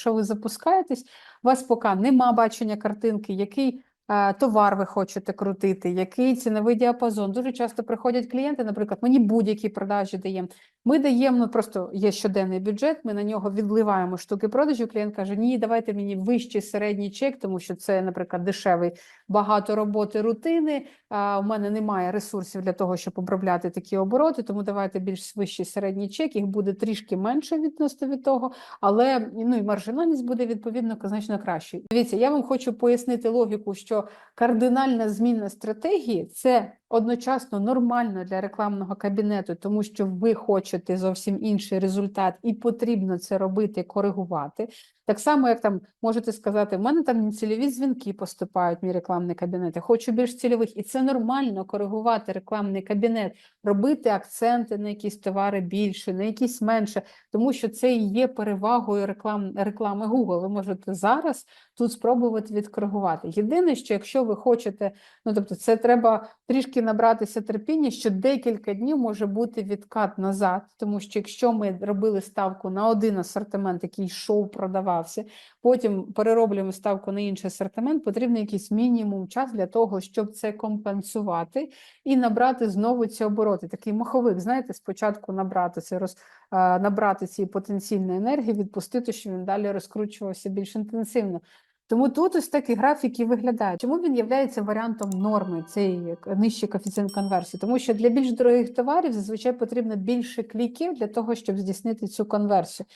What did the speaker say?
Якщо ви запускаєтесь, у вас поки нема бачення картинки, який товар ви хочете крутити, який ціновий діапазон. Дуже часто приходять клієнти, наприклад, мені будь-які продажі даємо. Ми даємо, ну просто є щоденний бюджет, ми на нього відливаємо штуки продажів. Клієнт каже: Ні, давайте мені вищий середній чек, тому що це, наприклад, дешевий, багато роботи, рутини. А у мене немає ресурсів для того, щоб обробляти такі обороти, тому давайте більш вищий середній чек. Їх буде трішки менше відносно від того, але ну і маржинальність буде відповідно значно кращою. Дивіться, я вам хочу пояснити логіку, що кардинальна зміна стратегії це одночасно нормально для рекламного кабінету, тому що ви хочете зовсім інший результат, і потрібно це робити, коригувати. Так само, як там можете сказати, в мене там цільові дзвінки поступають, в мій рекламний кабінет. Я хочу більш цільових, і це нормально коригувати рекламний кабінет, робити акценти на якісь товари більше, на якісь менше, тому що це і є перевагою реклам, реклами Google. Ви можете зараз тут спробувати відкоригувати. Єдине, що якщо ви хочете, ну тобто, це треба трішки набратися терпіння, що декілька днів може бути відкат назад, тому що якщо ми робили ставку на один асортимент, який йшов, продавався, потім перероблюємо ставку на інший асортимент, потрібен якийсь мінімум час для того, щоб це компенсувати і набрати знову ці обороти. Такий маховик, знаєте, спочатку набрати це роз е, набрати цієї потенційної енергії, відпустити, щоб він далі розкручувався більш інтенсивно. Тому тут ось такі графіки виглядають. Чому він є варіантом норми, цей нижчий коефіцієнт конверсії? Тому що для більш дорогих товарів зазвичай потрібно більше кліків для того, щоб здійснити цю конверсію.